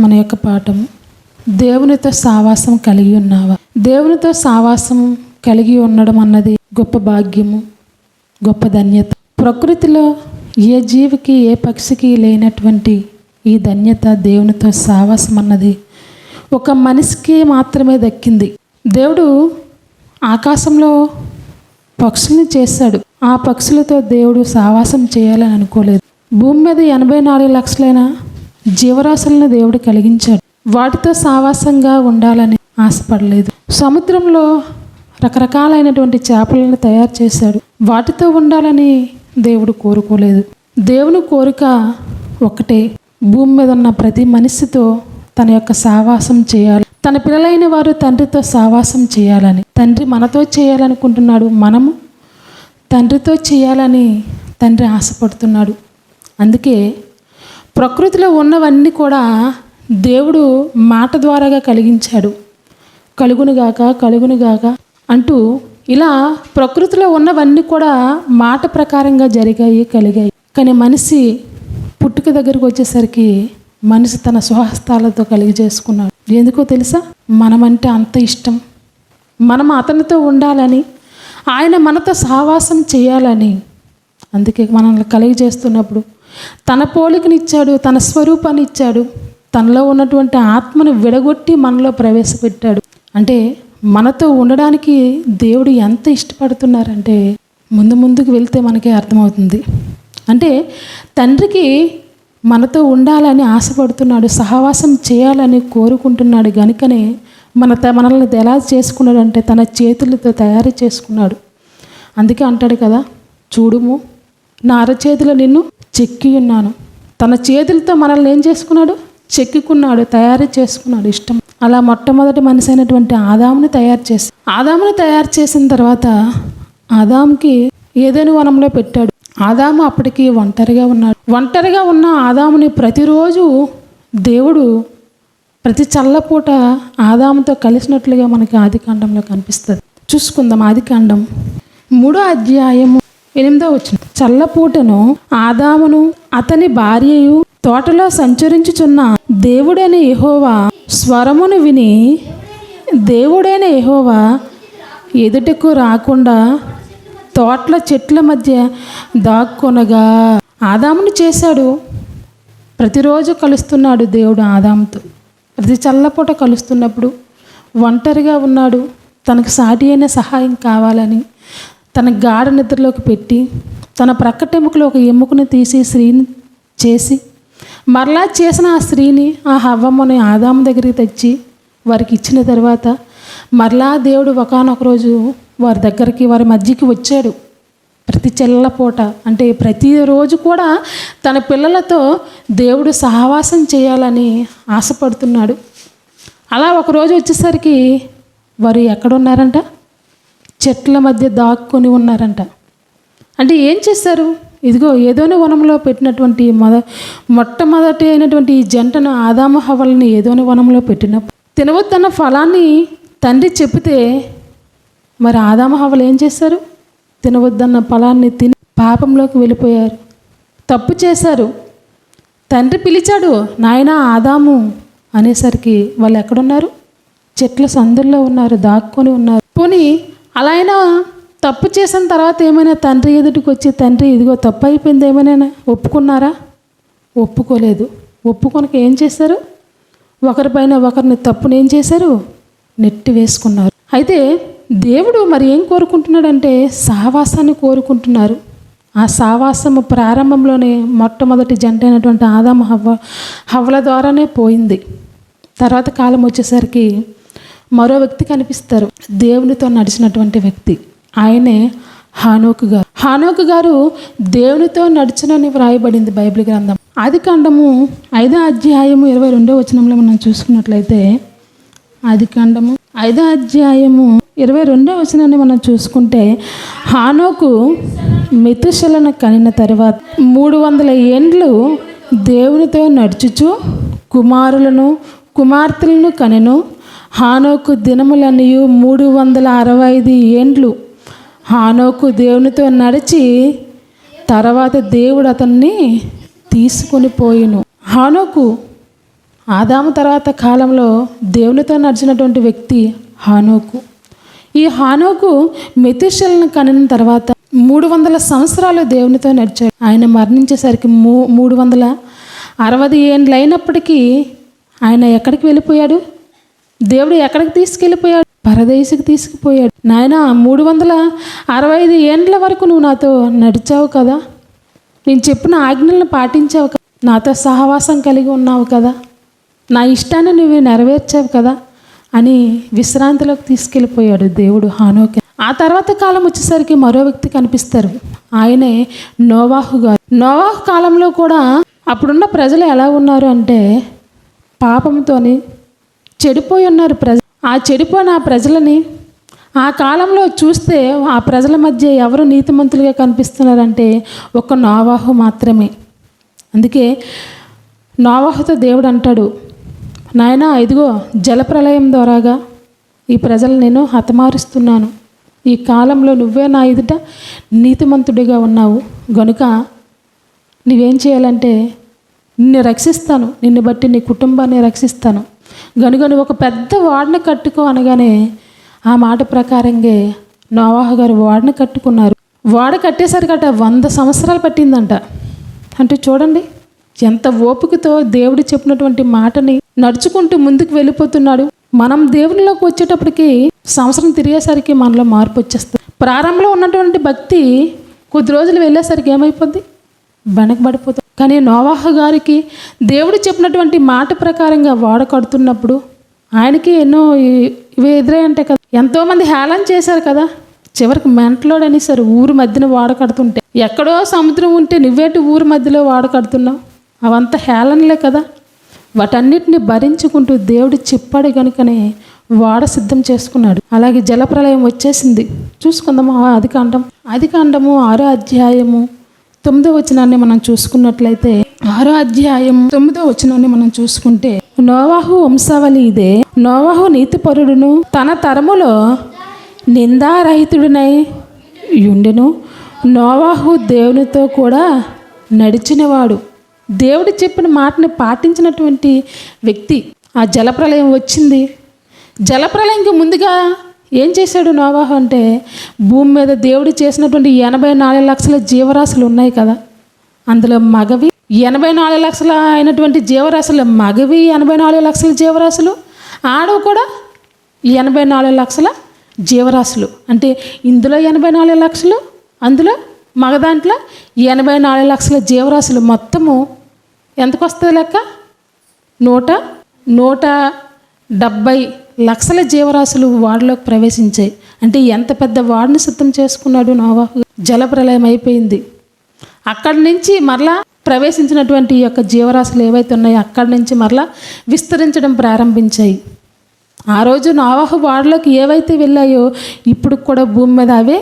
మన యొక్క పాఠము దేవునితో సావాసం కలిగి ఉన్నావా? దేవునితో సావాసం కలిగి ఉండడం అన్నది గొప్ప భాగ్యము గొప్ప ధన్యత. ప్రకృతిలో ఏ జీవికి ఏ పక్షికి లేనటువంటి ఈ ధన్యత దేవునితో సావాసం అన్నది ఒక మనిషికి మాత్రమే దక్కింది. దేవుడు ఆకాశంలో పక్షుల్ని చేశాడు. ఆ పక్షులతో దేవుడు సావాసం చేయాలని అనుకోలేదు. భూమి మీద ఎనభై నాలుగు లక్షలైనా జీవరాశులను దేవుడు కలిగించాడు. వాటితో సావాసంగా ఉండాలని ఆశపడలేదు. సముద్రంలో రకరకాలైనటువంటి చేపలను తయారు చేశాడు. వాటితో ఉండాలని దేవుడు కోరుకోలేదు. దేవుని కోరిక ఒకటే భూమి మీద ఉన్న ప్రతి మనిషితో తన యొక్క సావాసం చేయాలి. తన పిల్లలైన వారు తండ్రితో సావాసం చేయాలని తండ్రి మనతో చేయాలనుకుంటున్నాడు మనము తండ్రితో చేయాలని తండ్రి ఆశపడుతున్నాడు. అందుకే ప్రకృతిలో ఉన్నవన్నీ కూడా దేవుడు మాట ద్వారాగా కలిగించాడు. కలుగునుగాక కలుగునుగాక అంటూ ఇలా ప్రకృతిలో ఉన్నవన్నీ కూడా మాట ప్రకారంగా జరిగాయి కలిగాయి. కానీ మనిషి పుట్టుక దగ్గరకు వచ్చేసరికి మనిషి తన స్వహస్తాలతో కలిగి చేసుకున్నాడు. ఎందుకో తెలుసా? మనమంటే అంత ఇష్టం. మనం అతనితో ఉండాలని ఆయన మనతో సహవాసం చేయాలని. అందుకే మనల్ని కలిగి చేస్తున్నప్పుడు తన పోలికనిచ్చాడు తన స్వరూపాన్ని ఇచ్చాడు తనలో ఉన్నటువంటి ఆత్మను విడగొట్టి మనలో ప్రవేశపెట్టాడు. అంటే మనతో ఉండడానికి దేవుడు ఎంత ఇష్టపడుతున్నారంటే ముందు ముందుకు వెళ్తే మనకే అర్థమవుతుంది. అంటే తండ్రికి మనతో ఉండాలని ఆశపడుతున్నాడు సహవాసం చేయాలని కోరుకుంటున్నాడు గనుకనే మన త- మనల్ని ఎలా చేసుకున్నాడు అంటే తన చేతులతో తయారు చేసుకున్నాడు. అందుకే అంటాడు కదా చూడుము నా అరచేతిలో నిన్ను చెక్కి ఉన్నాను తన చేతులతో మనల్ని ఏం చేసుకున్నాడు? చెక్కుకున్నాడు తయారు చేసుకున్నాడు ఇష్టం. అలా మొట్టమొదటి మనిషి అయినటువంటి ఆదాముని తయారు చేసి ఆదాముని తయారు చేసిన తర్వాత ఆదాంకి ఏదైనా వనంలో పెట్టాడు. ఆదాము అప్పటికి ఒంటరిగా ఉన్నాడు. ఒంటరిగా ఉన్న ఆదాముని ప్రతిరోజు దేవుడు ప్రతి చల్లపూట ఆదాముతో కలిసినట్లుగా మనకి ఆదికాండంలో కనిపిస్తుంది. చూసుకుందాం ఆదికాండం మూడో అధ్యాయము ఎనిమిదో వచ్చిన చల్లపూటను ఆదామును అతని భార్యయు తోటలో సంచరించుచున్న దేవుడైన యెహోవా స్వరమును విని దేవుడైన యెహోవా ఎదుటకు రాకుండా తోటల చెట్ల మధ్య దాక్కొనగా. ఆదామును చేశాడు. ప్రతిరోజు కలుస్తున్నాడు దేవుడు ఆదాముతో. ప్రతి చల్లపూట కలుస్తున్నప్పుడు ఒంటరిగా ఉన్నాడు. తనకు సాటి అయిన సహాయం కావాలని తన గాఢ నిద్రలోకి పెట్టి తన ప్రక్కటెముకలో ఒక ఎముకను తీసి స్త్రీని చేసి మరలా చేసిన ఆ స్త్రీని ఆ హవ్వమ్మని ఆదాము దగ్గరికి తెచ్చి వారికి ఇచ్చిన తర్వాత మరలా దేవుడు ఒకనొక రోజు వారి దగ్గరికి వారి మధ్యకి వచ్చాడు. ప్రతి చెల్లపూట అంటే ప్రతిరోజు కూడా తన పిల్లలతో దేవుడు సహవాసం చేయాలని ఆశపడుతున్నాడు. అలా ఒకరోజు వచ్చేసరికి వారు ఎక్కడున్నారంట? చెట్ల మధ్య దాక్కుని ఉన్నారంట. అంటే ఏం చేశారు ఇదిగో ఏదోని వనంలో పెట్టినటువంటి మొద మొట్టమొదటి అయినటువంటి ఈ జంటను ఆదామ హవల్ని ఏదోని వనంలో పెట్టినప్పుడు తినవద్దన్న ఫలాన్ని తండ్రి చెప్తే మరి ఆదామ హవలు ఏం చేశారు తినవద్దన్న ఫలాన్ని తిని పాపంలోకి వెళ్ళిపోయారు. తప్పు చేశారు. తండ్రి పిలిచాడు నాయనా ఆదాము అనేసరికి వాళ్ళు ఎక్కడున్నారు? చెట్ల సందుల్లో ఉన్నారు దాక్కొని ఉన్నారు. పోనీ అలా అయినా తప్పు చేసిన తర్వాత ఏమైనా తండ్రి ఎదుటికి వచ్చి తండ్రి ఇదిగో తప్పు అయిపోయింది ఏమైనా ఒప్పుకున్నారా? ఒప్పుకోలేదు. ఒప్పుకొనక ఏం చేశారు? ఒకరిపైన ఒకరిని తప్పును ఏం చేశారు? నెట్టి వేసుకున్నారు. అయితే దేవుడు మరి ఏం కోరుకుంటున్నాడంటే సహవాసాన్ని కోరుకుంటున్నారు. ఆ సావాసము ప్రారంభంలోనే మొట్టమొదటి జంట అయినటువంటి ఆదాము హవ్వ హవ్వల ద్వారానే పోయింది. తర్వాత కాలం వచ్చేసరికి మరో వ్యక్తి కనిపిస్తారు. దేవునితో నడిచినటువంటి వ్యక్తి. ఆయనే హానోకు గారు. హానోకు గారు దేవునితో నడిచినని వ్రాయబడింది బైబిల్ గ్రంథం. ఆది కాండము ఐదో అధ్యాయము ఇరవై రెండో వచనంలో మనం చూసుకున్నట్లయితే ఆది కాండము ఐదో అధ్యాయము ఇరవై రెండో వచనాన్ని మనం చూసుకుంటే హానోకు మితుశలను కనిన తర్వాత మూడు వందల ఏండ్లు దేవునితో నడుచుచు కుమారులను కుమార్తెలను కనెను. హానోకు దినములనియు మూడు వందల అరవై ఐదు ఏండ్లు. హానోకు దేవునితో నడిచి తర్వాత దేవుడు అతన్ని తీసుకొని పోయిను. హానోకు ఆదాము తర్వాత కాలంలో దేవునితో నడిచినటువంటి వ్యక్తి హానోకు. ఈ హానోకు మెతుషలను కనిన తర్వాత మూడు వందల సంవత్సరాలు దేవునితో నడిచాడు. ఆయన మరణించేసరికి మూ మూడు వందల అరవై ఏండ్లు అయినప్పటికీ ఆయన ఎక్కడికి వెళ్ళిపోయాడు? దేవుడు ఎక్కడికి తీసుకెళ్ళిపోయాడు? పరదేశికి తీసుకుపోయాడు. నాయన మూడు వందల అరవై ఐదు ఏండ్ల వరకు నువ్వు నాతో నడిచావు కదా? నేను చెప్పిన ఆజ్ఞలను పాటించావు కదా? నాతో సహవాసం కలిగి ఉన్నావు కదా? నా ఇష్టాన్ని నువ్వు నెరవేర్చావు కదా? అని విశ్రాంతిలోకి తీసుకెళ్ళిపోయాడు దేవుడు హానోకి. ఆ తర్వాత కాలం వచ్చేసరికి మరో వ్యక్తి కనిపిస్తారు. ఆయనే నోవాహు గారు. నోవాహు కాలంలో కూడా అప్పుడున్న ప్రజలు ఎలా ఉన్నారు అంటే పాపంతోని చెడిపోయి ఉన్నారు ప్రజ ఆ చెడిపోయిన ఆ ప్రజలని ఆ కాలంలో చూస్తే ఆ ప్రజల మధ్య ఎవరు నీతిమంతులుగా కనిపిస్తున్నారంటే ఒక నోవాహు మాత్రమే. అందుకే నోవాహుతో దేవుడు అంటాడు నాయన ఇదిగో జలప్రలయం ద్వారాగా ఈ ప్రజలు నేను హతమారుస్తున్నాను. ఈ కాలంలో నువ్వే నా ఎదుట నీతిమంతుడిగా ఉన్నావు. గనుక నువ్వేం చేయాలంటే నిన్ను రక్షిస్తాను. నిన్ను బట్టి నీ కుటుంబాన్ని రక్షిస్తాను. గనుగను ఒక పెద్ద వాడిని కట్టుకో అనగానే ఆ మాట ప్రకారంగా నోవాహ గారు వాడిని కట్టుకున్నారు. వాడ కట్టేసరికట వంద సంవత్సరాలు పట్టిందంట. అంటే చూడండి ఎంత ఓపికతో దేవుడు చెప్పినటువంటి మాటని నడుచుకుంటూ ముందుకు వెళ్ళిపోతున్నాడు. మనం దేవునిలోకి వచ్చేటప్పటికి సంవత్సరం తిరిగేసరికి మనలో మార్పు వచ్చేస్తుంది. ప్రారంభంలో ఉన్నటువంటి భక్తి కొద్ది రోజులు వెళ్ళేసరికి ఏమైపోద్ది? వెనకబడిపోతుంది కానీ నోవాహ గారికి దేవుడు చెప్పినటువంటి మాట ప్రకారంగా వాడ కడుతున్నప్పుడు ఆయనకి ఎన్నో ఇవే ఇవి ఎదురయ్యంటే కదా. ఎంతోమంది హేళన చేశారు కదా. చివరికి మెంటలోడని సరే ఊరు మధ్యన వాడ కడుతుంటే ఎక్కడో సముద్రం ఉంటే నువ్వేటి ఊరు మధ్యలో వాడ కడుతున్నావు? అవంతా హేళనలే కదా. వాటన్నిటిని భరించుకుంటూ దేవుడు చెప్పాడు కనుకనే వాడ సిద్ధం చేసుకున్నాడు. అలాగే జలప్రలయం వచ్చేసింది. చూసుకుందాము కాండం అది కాండము ఆరో అధ్యాయము తొమ్మిదో వచనాన్ని మనం చూసుకున్నట్లయితే ఆరో అధ్యాయం తొమ్మిదో వచనాన్ని మనం చూసుకుంటే నోవాహు వంశావళి ఇదే. నోవాహు నీతిపరుడును తన తరములో నిందారహితుడినై యుండెను. నోవాహు దేవునితో కూడా నడిచినవాడు. దేవుడు చెప్పిన మాటని పాటించినటువంటి వ్యక్తి ఆ జలప్రలయం వచ్చింది. జలప్రలయంకి ముందుగా ఏం చేశాడు నోవాహు అంటే భూమి మీద దేవుడు చేసినటువంటి ఎనభై నాలుగు లక్షల జీవరాశులు ఉన్నాయి కదా. అందులో మగవి ఎనభై నాలుగు లక్షల అయినటువంటి జీవరాశులు మగవి ఎనభై నాలుగు లక్షల జీవరాశులు ఆడవు కూడా ఎనభై నాలుగు లక్షల జీవరాశులు. అంటే ఇందులో ఎనభై నాలుగు లక్షలు అందులో మగదాంట్లో ఎనభై నాలుగు లక్షల జీవరాశులు మొత్తము. ఎంతకు వస్తుంది లెక్క? నూట నూట డెబ్భై లక్షల జీవరాశులు వాడిలోకి ప్రవేశించాయి అంటే ఎంత పెద్ద వాడిని సిద్ధం చేసుకున్నాడు నోవాహు జలప్రలయం అయిపోయింది. అక్కడి నుంచి మరలా ప్రవేశించినటువంటి ఈ యొక్క జీవరాశులు ఏవైతే ఉన్నాయో అక్కడి నుంచి మరలా విస్తరించడం ప్రారంభించాయి. ఆ రోజు నోవాహు వార్డులోకి ఏవైతే వెళ్ళాయో ఇప్పుడు కూడా భూమి మీద అవే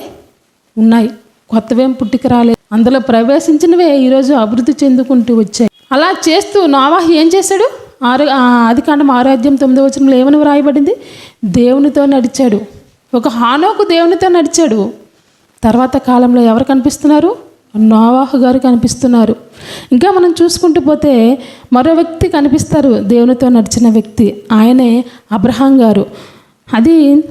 ఉన్నాయి. కొత్తవేం పుట్టుక రాలేదు. అందులో ప్రవేశించినవే ఈరోజు అభివృద్ధి చెందుకుంటూ వచ్చాయి. అలా చేస్తూ నోవాహు ఏం చేశాడు? ఆరు అది కాండం ఆరోగ్యం తొమ్మిదో వచనంలో ఏమని వ్రాయబడింది? దేవునితో నడిచాడు. ఒక హానోకు దేవునితో నడిచాడు. తర్వాత కాలంలో ఎవరు కనిపిస్తున్నారు? నోవాహు గారు కనిపిస్తున్నారు. ఇంకా మనం చూసుకుంటూ పోతే మరో వ్యక్తి కనిపిస్తారు. దేవునితో నడిచిన వ్యక్తి. ఆయనే అబ్రహాం గారు. అది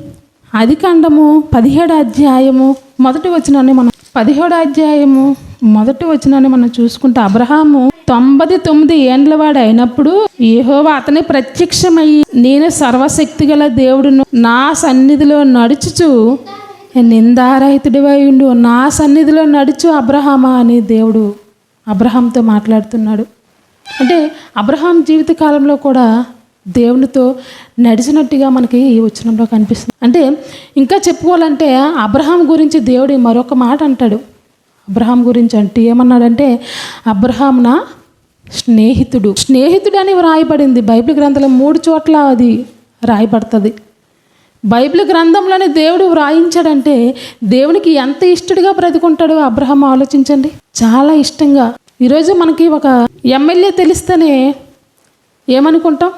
అది కాండము పదిహేడు అధ్యాయము మొదటి వచనాన్ని మనం పదిహేడు అధ్యాయము మొదటి వచనాన్ని మనం చూసుకుంటే అబ్రహాము తొంభై తొమ్మిది ఏండ్ల వాడు అయినప్పుడు యహోవా అతని ప్రత్యక్షమయ్యి నేను సర్వశక్తి గల దేవుడును నా సన్నిధిలో నడుచుచు నిందారహితుడివై ఉండు. నా సన్నిధిలో నడుచు అబ్రహామా అని దేవుడు అబ్రహాంతో మాట్లాడుతున్నాడు. అంటే అబ్రహాం జీవిత కాలంలో కూడా దేవునితో నడిచినట్టుగా మనకి ఈ వచనంలో కనిపిస్తుంది. అంటే ఇంకా చెప్పుకోవాలంటే అబ్రహాం గురించి దేవుడు మరొక మాట అంటాడు. అబ్రహాం గురించి అంటే ఏమన్నాడంటే అబ్రహాం నా స్నేహితుడు. స్నేహితుడు అని వ్రాయబడింది. బైబిల్ గ్రంథంలో మూడు చోట్ల అది రాయబడుతుంది బైబిల్ గ్రంథంలోనే దేవుడు వ్రాయించాడంటే దేవునికి ఎంత ఇష్టడుగా బ్రతుకుంటాడో అబ్రహం ఆలోచించండి. చాలా ఇష్టంగా. ఈరోజు మనకి ఒక ఎమ్మెల్యే తెలిస్తేనే ఏమనుకుంటాం?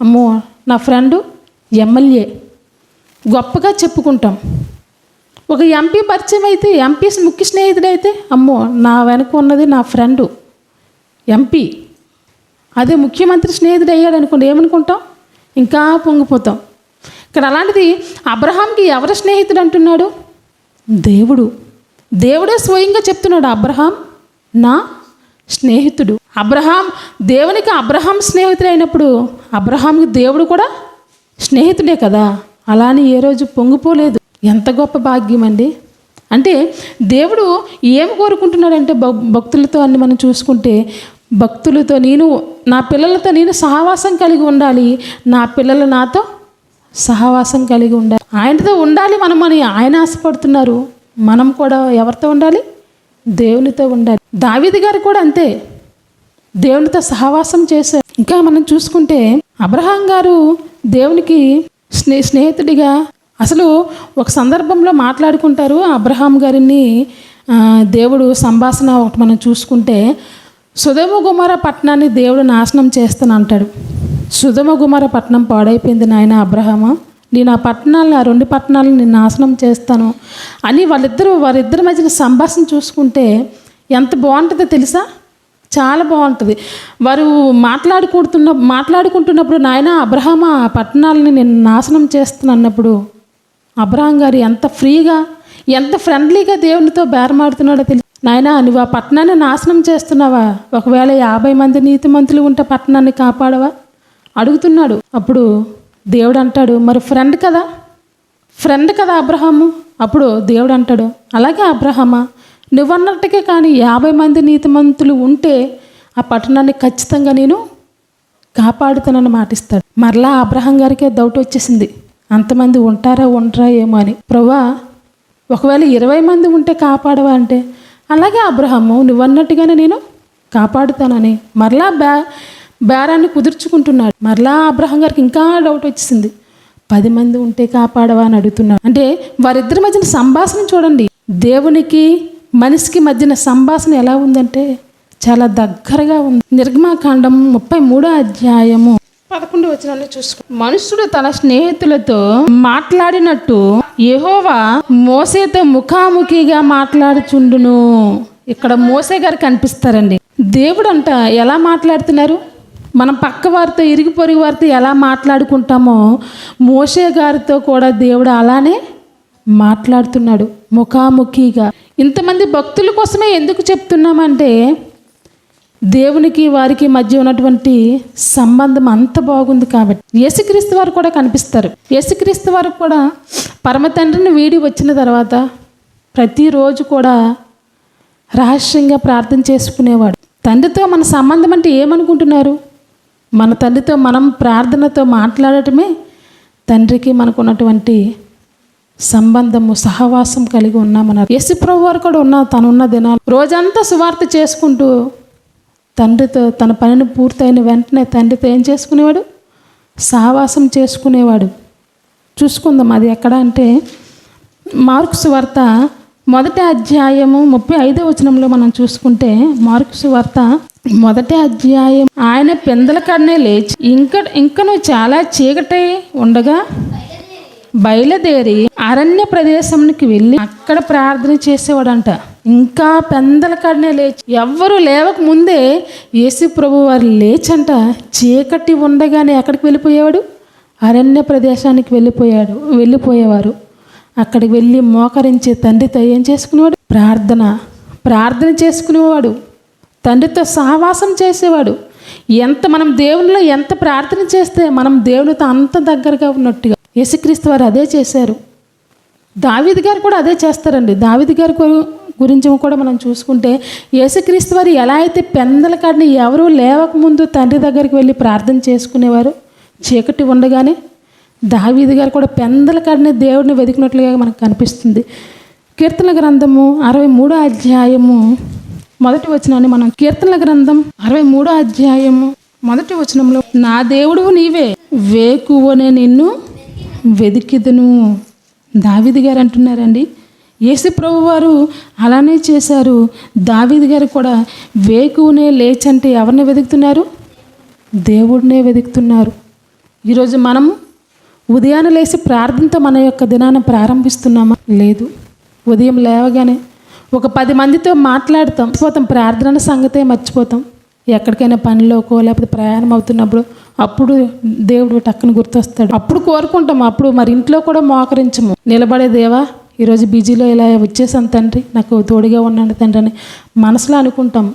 అమ్మో నా ఫ్రెండు ఎమ్మెల్యే. గొప్పగా చెప్పుకుంటాం. ఒక ఎంపీ పరిచయం అయితే ఎంపీ ముఖ్య స్నేహితుడైతే అమ్మో నా వెనక ఉన్నది నా ఫ్రెండు ఎంపీ అదే ముఖ్యమంత్రి స్నేహితుడు అయ్యాడు అనుకోండి ఏమనుకుంటాం? ఇంకా పొంగిపోతాం. ఇక్కడ అలాంటిది అబ్రహాంకి ఎవరు స్నేహితుడు అంటున్నాడు? దేవుడు. దేవుడే స్వయంగా చెప్తున్నాడు అబ్రహాం నా స్నేహితుడు. అబ్రహాం దేవునికి అబ్రహాం స్నేహితుడు అయినప్పుడు అబ్రహాంకి దేవుడు కూడా స్నేహితుడే కదా? అలానే ఏ రోజు పొంగిపోలేదు. ఎంత గొప్ప భాగ్యం అండి. అంటే దేవుడు ఏం కోరుకుంటున్నాడంటే భక్తులతో అన్ని మనం చూసుకుంటే భక్తులతో నేను నా పిల్లలతో నేను సహవాసం కలిగి ఉండాలి. నా పిల్లలు నాతో సహవాసం కలిగి ఉండాలి. ఆయనతో ఉండాలి మనం అని ఆయన ఆశపడుతున్నారు. మనం కూడా ఎవరితో ఉండాలి? దేవునితో ఉండాలి. దావీది గారు కూడా అంతే. దేవునితో సహవాసం చేశారు. ఇంకా మనం చూసుకుంటే అబ్రహాం గారు దేవునికి స్నే స్నేహితుడిగా అసలు ఒక సందర్భంలో మాట్లాడుకుంటారు అబ్రహాం గారిని దేవుడు సంభాషణ ఒకటి మనం చూసుకుంటే సుధమ గుమార పట్టణాన్ని దేవుడు నాశనం చేస్తాను అంటాడు. సుధమ గుమార పట్టణం పాడైపోయింది నాయన అబ్రహమా? నేను ఆ పట్టణాలను ఆ రెండు పట్టణాలను నేను నాశనం చేస్తాను అని వాళ్ళిద్దరూ వారిద్దరి మధ్యన సంభాషణ చూసుకుంటే ఎంత బాగుంటుందో తెలుసా? చాలా బాగుంటుంది. వారు మాట్లాడుకుంటున్న మాట్లాడుకుంటున్నప్పుడు నాయన అబ్రహామ ఆ పట్టణాలని నేను నాశనం చేస్తాను అన్నప్పుడు అబ్రహాం గారు ఎంత ఫ్రీగా ఎంత ఫ్రెండ్లీగా దేవునితో బేరమాడుతున్నాడో తెలిసి నాయన నువ్వు ఆ పట్టణాన్ని నాశనం చేస్తున్నావా? ఒకవేళ యాభై మంది నీతిమంతులు ఉంటే పట్టణాన్ని కాపాడవా? అడుగుతున్నాడు. అప్పుడు దేవుడు అంటాడు మరి ఫ్రెండ్ కదా? ఫ్రెండ్ కదా అబ్రహాము? అప్పుడు దేవుడు అంటాడు అలాగే అబ్రహమా నువ్వన్నట్టుగా కానీ యాభై మంది నీతిమంతులు ఉంటే ఆ పట్టణాన్ని ఖచ్చితంగా నేను కాపాడుతానని మాటిస్తాడు. మరలా అబ్రహం గారికే డౌట్ వచ్చేసింది. అంతమంది ఉంటారా ఉండరా ఏమో అని. ప్రభా ఒకవేళ ఇరవై మంది ఉంటే కాపాడవా అంటే? అలాగే అబ్రహము నువ్వన్నట్టుగానే నేను కాపాడుతానని. మరలా బ్యా బేరాన్ని కుదుర్చుకుంటున్నాడు. మరలా అబ్రహం గారికి ఇంకా డౌట్ వచ్చింది పది మంది ఉంటే కాపాడవా అని అడుగుతున్నాడు. అంటే వారిద్దరి మధ్యన సంభాషణ చూడండి. దేవునికి మనిషికి మధ్యన సంభాషణ ఎలా ఉందంటే చాలా దగ్గరగా ఉంది. నిర్గమాకాండం ముప్పై మూడో అధ్యాయము. పదకొండు వచ్చిన చూసుకో. మనుషుడు తన స్నేహితులతో మాట్లాడినట్టు యహోవా మోసేతో ముఖాముఖిగా మాట్లాడుచుండును. ఇక్కడ మోసే గారు కనిపిస్తారండి. దేవుడు అంట ఎలా మాట్లాడుతున్నారు? మనం పక్క వారితో ఇరిగి పొరుగు వారితో ఎలా మాట్లాడుకుంటామో మోసే గారితో కూడా దేవుడు అలానే మాట్లాడుతున్నాడు ముఖాముఖిగా. ఇంతమంది భక్తుల కోసమే ఎందుకు చెప్తున్నామంటే దేవునికి వారికి మధ్య ఉన్నటువంటి సంబంధం అంత బాగుంది కాబట్టి. యేసుక్రీస్తు వారు కూడా కనిపిస్తారు. యేసుక్రీస్తు వారు కూడా పరమ తండ్రిని వీడి వచ్చిన తర్వాత ప్రతిరోజు కూడా రహస్యంగా ప్రార్థన చేసుకునేవాడు. తండ్రితో మన సంబంధం అంటే ఏమనుకుంటున్నారు? మన తండ్రితో మనం ప్రార్థనతో మాట్లాడటమే తండ్రికి మనకు ఉన్నటువంటి సంబంధము సహవాసం కలిగి ఉన్నామన్నారు. యేసు వారు కూడా ఉన్న తనున్న దినాలు రోజంతా సువార్త చేసుకుంటూ తండ్రితో తన పనిని పూర్తయిన వెంటనే తండ్రితో ఏం చేసుకునేవాడు? సావాసం చేసుకునేవాడు. చూసుకుందాం అది ఎక్కడ అంటే మార్క్స్ వార్త మొదటి అధ్యాయము ముప్పై ఐదో వచనంలో మనం చూసుకుంటే మార్క్స్ వార్త మొదటి అధ్యాయం ఆయన పెందల కాడనే లేచి ఇంకా ఇంకను చాలా చీకటి ఉండగా బయలుదేరి అరణ్య ప్రదేశానికి వెళ్ళి అక్కడ ప్రార్థన చేసేవాడంట. ఇంకా పెందల కాడనే లేచి ఎవ్వరు లేవక ముందే యేసు ప్రభు వారు లేచంట. చీకటి ఉండగానే ఎక్కడికి వెళ్ళిపోయేవాడు? అరణ్య ప్రదేశానికి వెళ్ళిపోయాడు వెళ్ళిపోయేవారు. అక్కడికి వెళ్ళి మోకరించి తండ్రితో ఏం చేసుకునేవాడు? ప్రార్థన ప్రార్థన చేసుకునేవాడు. తండ్రితో సహవాసం చేసేవాడు. ఎంత మనం దేవునిలో ఎంత ప్రార్థన చేస్తే మనం దేవునితో అంత దగ్గరగా ఉన్నట్టుగా. యేసుక్రీస్తు వారు అదే చేశారు. దావిది గారు కూడా అదే చేస్తారండి. దావిది గారి గురించి కూడా మనం చూసుకుంటే యేసుక్రీస్తు వారు ఎలా అయితే పెందల కాడిని ఎవరూ లేవకముందు తండ్రి దగ్గరికి వెళ్ళి ప్రార్థన చేసుకునేవారు? చీకటి ఉండగానే దావీది గారు కూడా పెందల కాడిని దేవుడిని వెతికినట్లుగా మనకు కనిపిస్తుంది. కీర్తన గ్రంథము అరవై మూడో అధ్యాయము మొదటి వచనాన్ని మనం కీర్తన గ్రంథం అరవై మూడో అధ్యాయము మొదటి వచనంలో నా దేవుడు నీవే వేకువనే నిన్ను వెదికిదును దావిది గారు అంటున్నారండి యేసు ప్రభు వారు అలానే చేశారు. దావిది గారు కూడా వేకునే లేచంటే ఎవరిని వెతుకుతున్నారు? దేవుడినే వెతుకుతున్నారు. ఈరోజు మనం ఉదయాన్నే లేచి ప్రార్థనతో మన యొక్క దినాన్ని ప్రారంభిస్తున్నామా? లేదు. ఉదయం లేవగానే ఒక పది మందితో మాట్లాడతాం. పోతాం. ప్రార్థన సంగతే మర్చిపోతాం. ఎక్కడికైనా పనిలోకో లేకపోతే ప్రయాణం అవుతున్నప్పుడు అప్పుడు దేవుడు టక్కుని గుర్తొస్తాడు. అప్పుడు కోరుకుంటాం. అప్పుడు మరి ఇంట్లో కూడా మోకరించము. నిలబడే దేవా ఈరోజు బిజీలో ఇలా వచ్చేసాను తండ్రి నాకు తోడుగా ఉన్నాడు తండ్రి అని మనసులో అనుకుంటాం.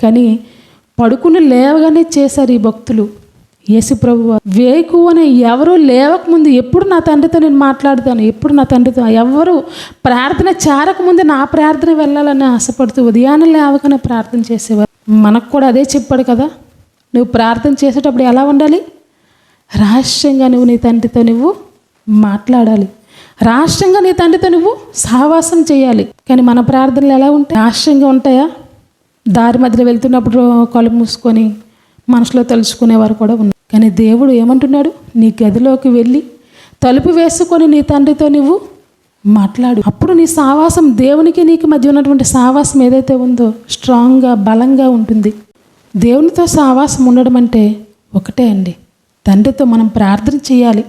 కానీ పడుకుని లేవగానే చేశారు ఈ భక్తులు. యేసు ప్రభు వేకు అని ఎవరు లేవకముందు ఎప్పుడు నా తండ్రితో నేను మాట్లాడుతాను? ఎప్పుడు నా తండ్రితో? ఎవరు ప్రార్థన చేరకముందు నా ప్రార్థన వెళ్ళాలని ఆశపడుతూ ఉదయాన్నే లేవగానే ప్రార్థన చేసేవారు. మనకు కూడా అదే చెప్పాడు కదా నువ్వు ప్రార్థన చేసేటప్పుడు ఎలా ఉండాలి? రహస్యంగా నువ్వు నీ తండ్రితో నువ్వు మాట్లాడాలి. రాష్ట్రంగా నీ తండ్రితో నువ్వు సహవాసం చేయాలి. కానీ మన ప్రార్థనలు ఎలా ఉంటాయి? రాష్ట్రంగా ఉంటాయా? దారి మధ్యలో వెళ్తున్నప్పుడు కళ్ళు మూసుకొని మనసులో తలుచుకునేవారు కూడా ఉన్నారు. కానీ దేవుడు ఏమంటున్నాడు? నీ గదిలోకి వెళ్ళి తలుపు వేసుకొని నీ తండ్రితో నువ్వు మాట్లాడు. అప్పుడు నీ సావాసం దేవునికి నీకు మధ్య ఉన్నటువంటి సావాసం ఏదైతే ఉందో స్ట్రాంగ్గా బలంగా ఉంటుంది. దేవునితో సావాసం ఉండడం అంటే ఒకటే అండి. తండ్రితో మనం ప్రార్థన చేయాలి.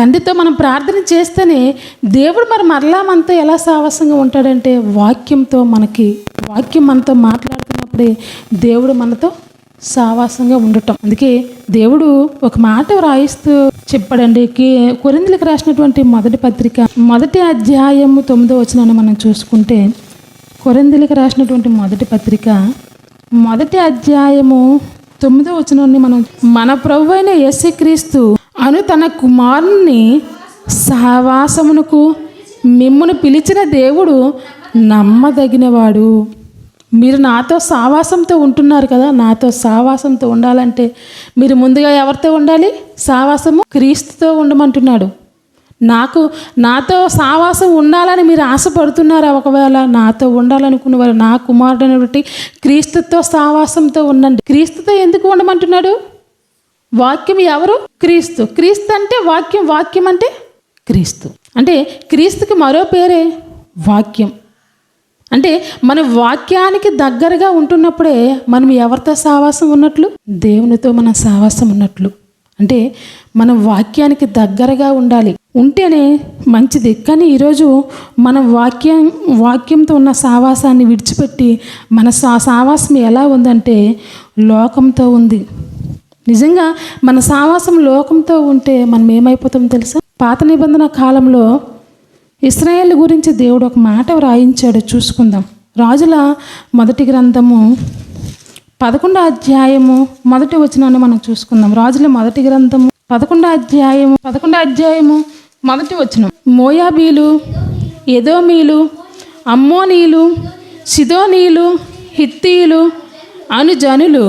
తండ్రితో మనం ప్రార్థన చేస్తేనే దేవుడు మరి మరలా మనతో ఎలా సావాసంగా ఉంటాడంటే వాక్యంతో మనకి వాక్యం మనతో మాట్లాడుతున్నప్పుడే దేవుడు మనతో సావాసంగా ఉండటం. అందుకే దేవుడు ఒక మాట వ్రాయిస్తూ చెప్పాడండి. కొరిందులకు రాసినటువంటి మొదటి పత్రిక మొదటి అధ్యాయము తొమ్మిదో వచనాన్ని మనం చూసుకుంటే కొరిందులకు రాసినటువంటి మొదటి పత్రిక మొదటి అధ్యాయము తొమ్మిదో వచనాన్ని మనం మన ప్రభు అయిన యేసుక్రీస్తు అను తన కుమారుని సహవాసమునకు మిమ్మును పిలిచిన దేవుడు నమ్మదగినవాడు. మీరు నాతో సావాసంతో ఉంటున్నారు కదా నాతో సావాసంతో ఉండాలంటే మీరు ముందుగా ఎవరితో ఉండాలి? సావాసము క్రీస్తుతో ఉండమంటున్నాడు. నాకు నాతో సావాసం ఉండాలని మీరు ఆశపడుతున్నారా? ఒకవేళ నాతో ఉండాలనుకునేవారు నా కుమారుడు అనేటువంటి క్రీస్తుతో సావాసంతో ఉండండి. క్రీస్తుతో ఎందుకు ఉండమంటున్నాడు? వాక్యం ఎవరు? క్రీస్తు. క్రీస్తు అంటే వాక్యం. వాక్యం అంటే క్రీస్తు. అంటే క్రీస్తుకి మరో పేరే వాక్యం. అంటే మన వాక్యానికి దగ్గరగా ఉంటున్నప్పుడే మనం ఎవరితో సావాసం ఉన్నట్లు? దేవునితో మనం సావాసం ఉన్నట్లు. అంటే మనం వాక్యానికి దగ్గరగా ఉండాలి. ఉంటేనే మంచిది. కానీ ఈరోజు మనం వాక్యం వాక్యంతో ఉన్న సావాసాన్ని విడిచిపెట్టి మన సా సావాసం ఎలా ఉందంటే లోకంతో ఉంది. నిజంగా మన సావాసం లోకంతో ఉంటే మనం ఏమైపోతాం తెలుసా? పాత నిబంధన కాలంలో ఇస్రాయేల్ గురించి దేవుడు ఒక మాట వ్రాయించాడు చూసుకుందాం. రాజుల మొదటి గ్రంథము పదకొండో అధ్యాయము మొదటి వచనాన్ని మనం చూసుకుందాం. రాజుల మొదటి గ్రంథము పదకొండో అధ్యాయము పదకొండో అధ్యాయము మొదటి వచనం. మోయాబీలు ఎదోమీలు అమ్మోనీలు సిదోనీలు హిత్తీలు అను జనులు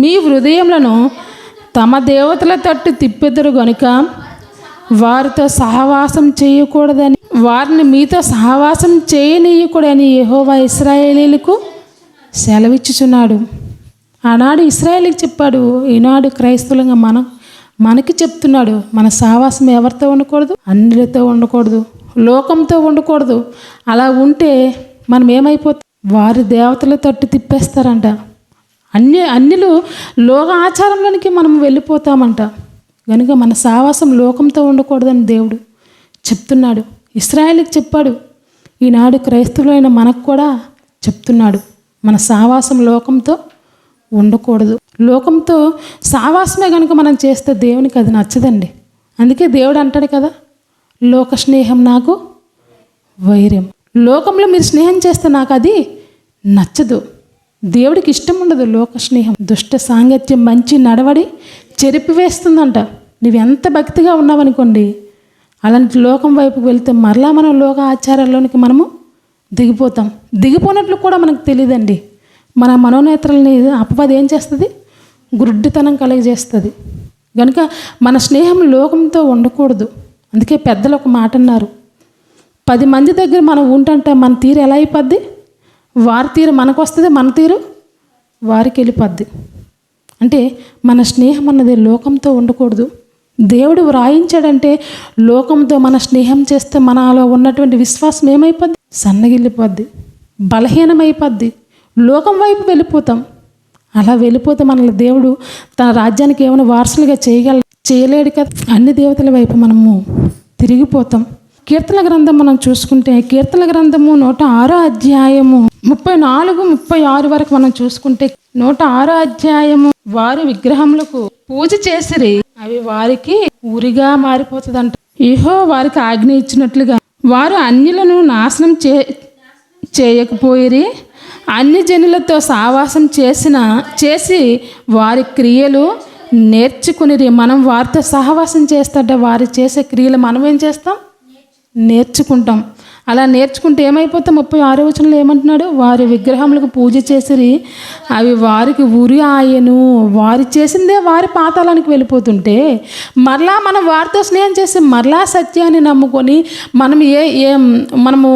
మీ హృదయములను తమ దేవతల తట్టు తిప్పెదరు గనుక వారితో సహవాసం చేయకూడదని వారిని మీతో సహవాసం చేయనీయకూడని యహోవా ఇస్రాయేలీలకు సెలవిచ్చుచున్నాడు. ఆనాడు ఇస్రాయేలీకి చెప్పాడు ఈనాడు క్రైస్తవులంగా మనం మనకి చెప్తున్నాడు మన సహవాసం ఎవరితో ఉండకూడదు? అన్నిటితో ఉండకూడదు లోకంతో ఉండకూడదు. అలా ఉంటే మనం ఏమైపోతాం వారి దేవతల తట్టు తిప్పేస్తారంట. అన్ని అన్నిలు లోక ఆచారంలోనికి మనం వెళ్ళిపోతామంట. కనుక మన సావాసం లోకంతో ఉండకూడదని దేవుడు చెప్తున్నాడు. ఇస్రాయేల్కి చెప్పాడు. ఈనాడు క్రైస్తవులైన మనకు కూడా చెప్తున్నాడు. మన సావాసం లోకంతో ఉండకూడదు. లోకంతో సావాసమే కనుక మనం చేస్తే దేవునికి అది నచ్చదండి. అందుకే దేవుడు అంటాడు కదా లోక స్నేహం నాకు వైర్యం. లోకంలో మీరు స్నేహం చేస్తే నాకు అది నచ్చదు. దేవుడికి ఇష్టం ఉండదు లోక స్నేహం. దుష్ట సాంగత్యం మంచి నడవడి చెరిపివేస్తుందంట నువ్వు ఎంత భక్తిగా ఉన్నావనుకోండి అలాంటి లోకం వైపుకి వెళ్తే మరలా మనం లోక ఆచారాల్లోనికి మనము దిగిపోతాం. దిగిపోయినట్లు కూడా మనకు తెలియదండి. మన మనోనేత్రల్ని అపవాది ఏం చేస్తుంది? గుడ్డితనం కలుగజేస్తుంది. కనుక మన స్నేహం లోకంతో ఉండకూడదు. అందుకే పెద్దలు ఒక మాట అన్నారు. పది మంది దగ్గర మనం ఉంటుంటే మన తీరు ఎలా అయిపోద్ది? వారి తీరు మనకు వస్తుంది మన తీరు వారికి వెళ్ళిపోద్ది. అంటే మన స్నేహం అన్నది లోకంతో ఉండకూడదు. దేవుడు వ్రాయించాడంటే లోకంతో మన స్నేహం చేస్తే మనలో ఉన్నటువంటి విశ్వాసం ఏమైపోద్ది? సన్నగిల్లిపోద్ది బలహీనమైపోద్ది. లోకం వైపు వెళ్ళిపోతాం. అలా వెళ్ళిపోతే మనల్ని దేవుడు తన రాజ్యానికి ఏమైనా వారసులుగా చేయగల చేయలేడు కదా? అన్ని దేవతల వైపు మనము తిరిగిపోతాం. కీర్తన గ్రంథం మనం చూసుకుంటే కీర్తన గ్రంథము నూట ఆరో అధ్యాయము ముప్పై నాలుగు ముప్పై ఆరు వరకు మనం చూసుకుంటే నూట ఆరో అధ్యాయము వారి విగ్రహములకు పూజ చేసిరి అవి వారికి ఊరిగా మారిపోతుందంట. ఇహో వారికి ఆజ్ఞ ఇచ్చినట్లుగా వారు అన్యులను నాశనం చే చేయకపోయిరి అన్ని జనులతో సావాసం చేసిన చేసి వారి క్రియలు నేర్చుకునిరి. మనం వారితో సహవాసం చేస్తాడ వారు చేసే క్రియలు మనం ఏం చేస్తాం? నేర్చుకుంటాం. అలా నేర్చుకుంటే ఏమైపోతే ముప్పై ఆరో వచనంలో ఏమంటున్నాడు? వారి విగ్రహములకు పూజ చేసిరి అవి వారికి ఉరి ఆయను. వారి చేసిందే వారి పాతాళానికి వెళ్ళిపోతుంటే మరలా మనం వారితో స్నేహం చేసి మరలా సత్యాన్ని నమ్ముకొని మనం ఏ ఏ మనము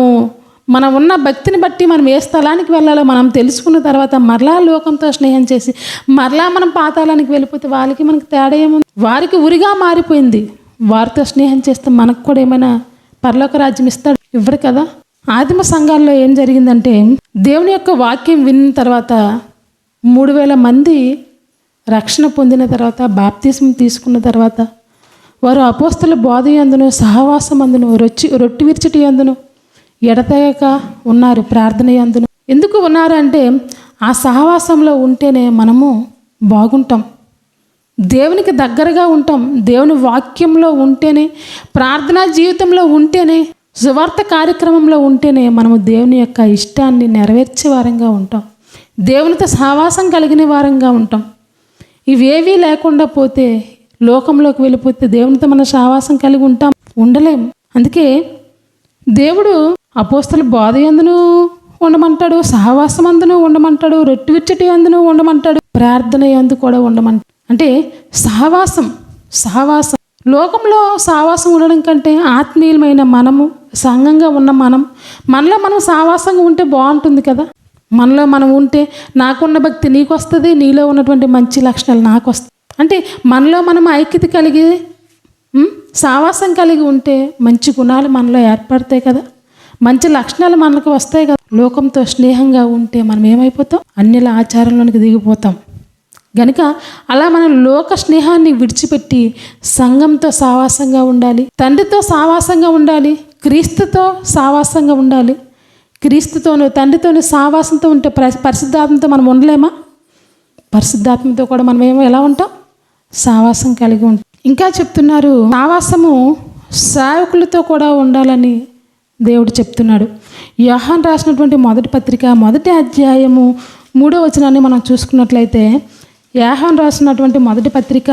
మనం ఉన్న భక్తిని బట్టి మనం ఏ స్థలానికి వెళ్ళాలో మనం తెలుసుకున్న తర్వాత మరలా లోకంతో స్నేహం చేసి మరలా మనం పాతాళానికి వెళ్ళిపోతే వాళ్ళకి మనకి తేడా ఏముంది? వారికి ఉరిగా మారిపోయింది. వారితో స్నేహం చేస్తే మనకు కూడా ఏమైనా పరలోక రాజ్యం ఇస్తాడు. ఇవ్వడు కదా? ఆదిమ సంఘాల్లో ఏం జరిగిందంటే దేవుని యొక్క వాక్యం విన్న తర్వాత మూడు వేల మంది రక్షణ పొందిన తర్వాత బాప్తిజం తీసుకున్న తర్వాత వారు అపోస్తుల బోధ అందును సహవాసం అందును రొచ్చి రొట్టి విరిచిటి అందును ఎడతెగక ఉన్నారు ప్రార్థన అందును ఎందుకు ఉన్నారు అంటే ఆ సహవాసంలో ఉంటేనే మనము బాగుంటాం. దేవునికి దగ్గరగా ఉంటాం. దేవుని వాక్యంలో ఉంటేనే ప్రార్థనా జీవితంలో ఉంటేనే సువార్త కార్యక్రమంలో ఉంటేనే మనము దేవుని యొక్క ఇష్టాన్ని నెరవేర్చే వారంగా ఉంటాం. దేవునితో సహవాసం కలిగిన వారంగా ఉంటాం. ఇవేవీ లేకుండా పోతే లోకంలోకి వెళ్ళిపోతే దేవునితో మన సహవాసం కలిగి ఉంటాం ఉండలేం. అందుకే దేవుడు అపోస్తల బోధ ఎందును ఉండమంటాడు సహవాసం అందును ఉండమంటాడు రొట్టి విచ్చటి అందును ఉండమంటాడు ప్రార్థన ఎందు కూడా ఉండమంటాడు. అంటే సహవాసం సహవాసం. లోకంలో సహవాసం ఉండడం కంటే ఆత్మీయమైన మనము సంఘంగా ఉన్న మనం మనలో మనం సహవాసంగా ఉంటే బాగుంటుంది కదా? మనలో మనం ఉంటే నాకున్న భక్తి నీకు వస్తుంది నీలో ఉన్నటువంటి మంచి లక్షణాలు నాకు వస్తాయి అంటే మనలో మనం ఐక్యత కలిగి సావాసం కలిగి ఉంటే మంచి గుణాలు మనలో ఏర్పడతాయి కదా? మంచి లక్షణాలు మనకు వస్తాయి కదా? లోకంతో స్నేహంగా ఉంటే మనం ఏమైపోతాం? అన్నిల ఆచారంలోనికి దిగిపోతాం. గనుక అలా మనం లోక స్నేహాన్ని విడిచిపెట్టి సంఘంతో సావాసంగా ఉండాలి. తండ్రితో సావాసంగా ఉండాలి. క్రీస్తుతో సావాసంగా ఉండాలి. క్రీస్తుతోనూ తండ్రితోనూ సావాసంతో ఉంటే పరిశుద్ధాత్మతో మనం ఉండలేమా? పరిశుద్ధాత్మతో కూడా మనం ఏమో ఎలా ఉంటాం? సావాసం కలిగి ఉంటాం. ఇంకా చెప్తున్నారు సావాసము సేవకులతో కూడా ఉండాలని దేవుడు చెప్తున్నాడు. యోహాన్ రాసినటువంటి మొదటి పత్రిక మొదటి అధ్యాయము మూడో వచనాన్ని మనం చూసుకున్నట్లయితే యాహాన్ రాసినటువంటి మొదటి పత్రిక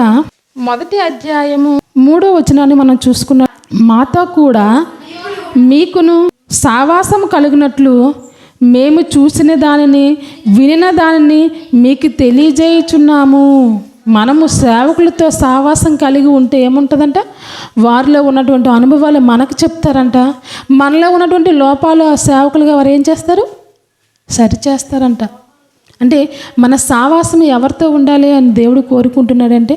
మొదటి అధ్యాయము మూడో వచనాన్ని మనం చూసుకున్న మాతో కూడా మీకును సావాసం కలిగినట్లు మేము చూసిన దానిని వినిన దానిని మీకు తెలియజేయుచున్నాము. మనము సేవకులతో సావాసం కలిగి ఉంటే ఏముంటుందంట? వారిలో ఉన్నటువంటి అనుభవాలు మనకు చెప్తారంట. మనలో ఉన్నటువంటి లోపాలు ఆ సేవకులుగా వారు ఏం చేస్తారు? సరిచేస్తారంట. అంటే మన సావాసం ఎవరితో ఉండాలి అని దేవుడు కోరుకుంటున్నాడంటే?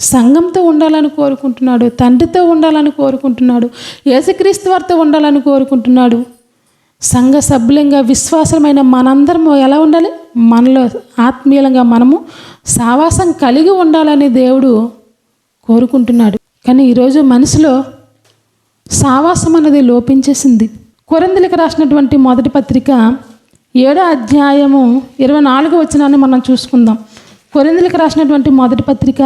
సంఘంతో ఉండాలని కోరుకుంటున్నాడు తండ్రితో ఉండాలని కోరుకుంటున్నాడు యేసుక్రీస్తు వారితో ఉండాలని కోరుకుంటున్నాడు. సంఘ సభ్యులంగా విశ్వాసమైన మనందరము ఎలా ఉండాలి? మనలో ఆత్మీయంగా మనము సావాసం కలిగి ఉండాలని దేవుడు కోరుకుంటున్నాడు. కానీ ఈరోజు మనసులో సావాసం అనేది లోపించేసింది. కొరందులకు రాసినటువంటి మొదటి పత్రిక ఏడో అధ్యాయము ఇరవై నాలుగు వచ్చినాన్ని మనం చూసుకుందాం. కొరిందులకు రాసినటువంటి మొదటి పత్రిక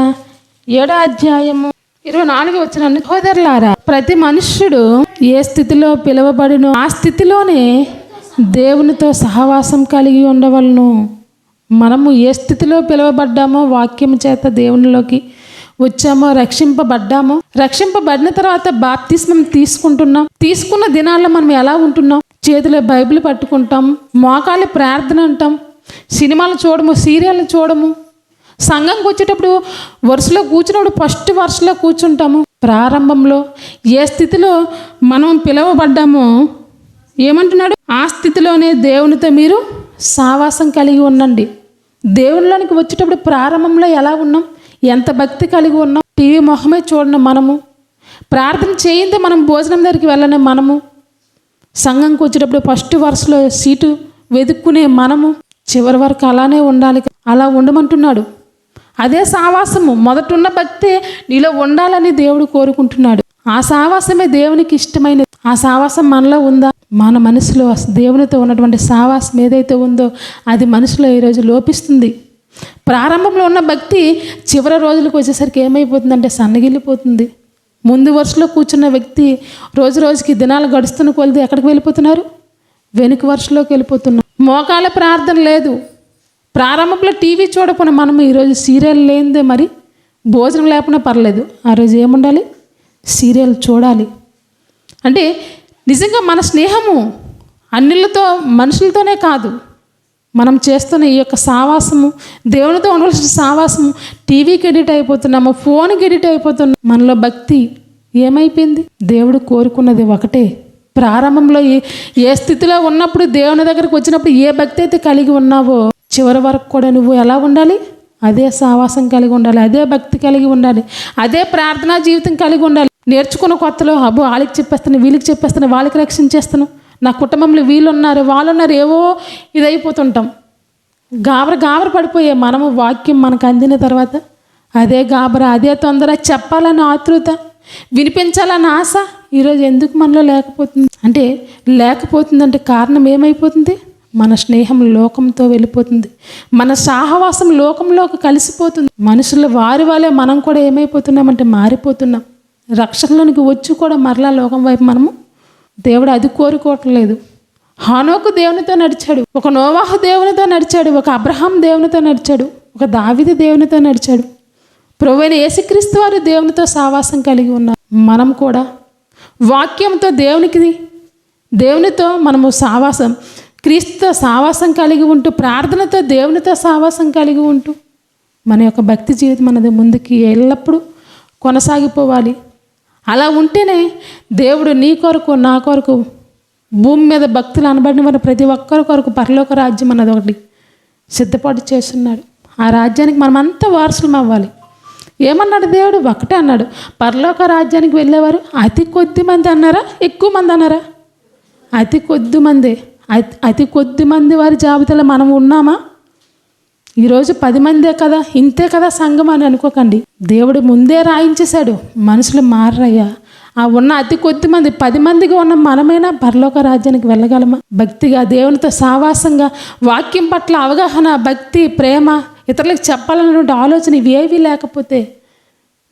ఏడో అధ్యాయము ఇరవై నాలుగు వచ్చినాన్ని సోదరులారా ప్రతి మనుష్యుడు ఏ స్థితిలో పిలువబడినో ఆ స్థితిలోనే దేవునితో సహవాసం కలిగి ఉండవలను. మనము ఏ స్థితిలో పిలువబడ్డామో వాక్యం చేత దేవునిలోకి వచ్చామో రక్షింపబడ్డామో రక్షింపబడిన తర్వాత బాప్తిస్మం తీసుకుంటున్నాం. తీసుకున్న దినాల్లో మనం ఎలా ఉంటున్నాం? చేతిలో బైబిల్ పట్టుకుంటాం మోకాళ్ళ ప్రార్థన అంటాం సినిమాలు చూడము సీరియల్ చూడము. సంఘంకి వచ్చేటప్పుడు వరుసలో కూర్చున్నప్పుడు ఫస్ట్ వరుసలో కూర్చుంటాము. ప్రారంభంలో ఏ స్థితిలో మనం పిలువబడ్డామో ఏమంటున్నాడు? ఆ స్థితిలోనే దేవునితో మీరు సావాసం కలిగి ఉండండి. దేవునిలోనికి వచ్చేటప్పుడు ప్రారంభంలో ఎలా ఉన్నాం? ఎంత భక్తి కలిగి ఉన్నాం? టీవీ మొహమే చూడండి మనము. ప్రార్థన చేయిందే మనం భోజనం దగ్గరికి వెళ్ళనే మనము. సంఘంకి వచ్చేటప్పుడు ఫస్ట్ వరుసలో సీటు వెతుక్కునే మనము చివరి వరకు అలానే ఉండాలి అలా ఉండమంటున్నాడు. అదే సావాసము. మొదటున్న భక్తే నీలో ఉండాలని దేవుడు కోరుకుంటున్నాడు. ఆ సావాసమే దేవునికి ఇష్టమైనది. ఆ సావాసం మనలో ఉందా? మన మనసులో దేవునితో ఉన్నటువంటి సావాసం ఏదైతే ఉందో అది మనసులో ఈరోజు లోపిస్తుంది. ప్రారంభంలో ఉన్న భక్తి చివరి రోజులకు వచ్చేసరికి ఏమైపోతుందంటే సన్నగిల్లిపోతుంది. ముందు వరుసలో కూర్చున్న వ్యక్తి రోజు రోజుకి దినాలు గడుస్తున్న కొలిది ఎక్కడికి వెళ్ళిపోతున్నారు? వెనుక వరుసలోకి వెళ్ళిపోతున్నారు మోకాల ప్రార్థన లేదు. ప్రారంభంలో టీవీ చూడకుండా మనం ఈరోజు సీరియల్ లేనిదే మరి భోజనం లేకుండా పర్లేదు. ఆ రోజు ఏముండాలి? సీరియల్ చూడాలి. అంటే నిజంగా మన స్నేహము అన్నిళ్ళతో మనుషులతోనే కాదు. మనం చేస్తున్న ఈ యొక్క సావాసము దేవునితో ఉండవలసిన సావాసము టీవీకి ఎడిట్ అయిపోతున్నాము ఫోన్కి ఎడిట్ అయిపోతున్నాం మనలో భక్తి ఏమైపోయింది? దేవుడు కోరుకున్నది ఒకటే. ప్రారంభంలో ఏ ఏ స్థితిలో ఉన్నప్పుడు దేవుని దగ్గరకు వచ్చినప్పుడు ఏ భక్తి అయితే కలిగి ఉన్నావో చివరి వరకు కూడా నువ్వు ఎలా ఉండాలి? అదే సావాసం కలిగి ఉండాలి అదే భక్తి కలిగి ఉండాలి అదే ప్రార్థనా జీవితం కలిగి ఉండాలి. నేర్చుకున్న కొత్తలో అబ్బో వాళ్ళకి చెప్పేస్తాను వీళ్ళకి చెప్పేస్తాను వాళ్ళకి రక్షించేస్తాను నా కుటుంబంలో వీళ్ళు ఉన్నారు వాళ్ళు ఉన్నారు ఏవో ఇదైపోతుంటాం. గాబర గాబర పడిపోయే మనము వాక్యం మనకు అందిన తర్వాత అదే గాబర అదే తొందర చెప్పాలని ఆతృత వినిపించాలని ఆశ ఈరోజు ఎందుకు మనలో లేకపోతుంది? అంటే లేకపోతుందంటే కారణం ఏమైపోతుంది? మన స్నేహం లోకంతో వెళ్ళిపోతుంది. మన సాహవాసం లోకంలోకి కలిసిపోతుంది. మనుషులు వారి వాళ్ళే మనం కూడా ఏమైపోతున్నామంటే మారిపోతున్నాం. రక్షణలోనికి వచ్చి కూడా మరలా లోకం వైపు మనము దేవుడు అది కోరుకోవట్లేదు. హానోకు దేవునితో నడిచాడు. ఒక నోవాహు దేవునితో నడిచాడు. ఒక అబ్రహాం దేవునితో నడిచాడు. ఒక దావిది దేవునితో నడిచాడు. ప్రభువైన యేసుక్రీస్తు వారు దేవునితో సావాసం కలిగి ఉన్నారు. మనం కూడా వాక్యంతో దేవునికి దేవునితో మనము సావాసం క్రీస్తుతో సావాసం కలిగి ఉంటూ ప్రార్థనతో దేవునితో సావాసం కలిగి ఉంటూ మన యొక్క భక్తి జీవితం అనేది ముందుకి ఎల్లప్పుడూ కొనసాగిపోవాలి. అలా ఉంటేనే దేవుడు నీ కొరకు నా కొరకు భూమి మీద భక్తులు అనబడిన వారు ప్రతి ఒక్కరి కొరకు పరలోక రాజ్యం అన్నది ఒకటి సిద్ధపాటు చేస్తున్నాడు. ఆ రాజ్యానికి మనం అంతా వారసులం అవ్వాలి. ఏమన్నాడు దేవుడు? ఒకటే అన్నాడు. పరలోక రాజ్యానికి వెళ్ళేవారు అతి కొద్ది మంది అన్నారా? ఎక్కువ మంది అన్నారా? అతి కొద్ది మంది. అతి అతి కొద్ది మంది వారి జాబితాలో మనం ఉన్నామా? ఈరోజు పది మందే కదా ఇంతే కదా సంఘం అని అనుకోకండి. దేవుడు ముందే రాయించేశాడు. మనుషులు మారయ్యా. ఆ ఉన్న అతి కొద్ది మంది పది మందిగా ఉన్న మనమైనా పరలోక రాజ్యానికి వెళ్ళగలమా? భక్తిగా దేవునితో సావాసంగా వాక్యం పట్ల అవగాహన భక్తి ప్రేమ ఇతరులకు చెప్పాలన్నటువంటి ఆలోచన ఇవేవి లేకపోతే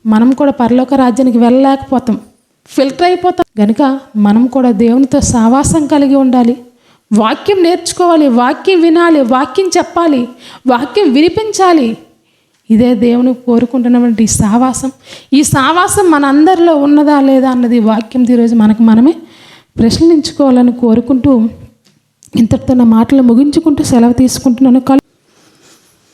మనం కూడా పరలోక రాజ్యానికి వెళ్ళలేకపోతాం. ఫిల్టర్ అయిపోతాం. కనుక మనం కూడా దేవునితో సావాసం కలిగి ఉండాలి. వాక్యం నేర్చుకోవాలి వాక్యం వినాలి వాక్యం చెప్పాలి వాక్యం వినిపించాలి. ఇదే దేవుని కోరుకుంటున్నటువంటి ఈ సావాసం. ఈ సావాసం మన అందరిలో ఉన్నదా లేదా అన్నది వాక్యం ఈరోజు మనకు మనమే ప్రశ్నించుకోవాలని కోరుకుంటూ ఇంతటితో నా మాటలు ముగించుకుంటూ సెలవు తీసుకుంటున్నాను. కల్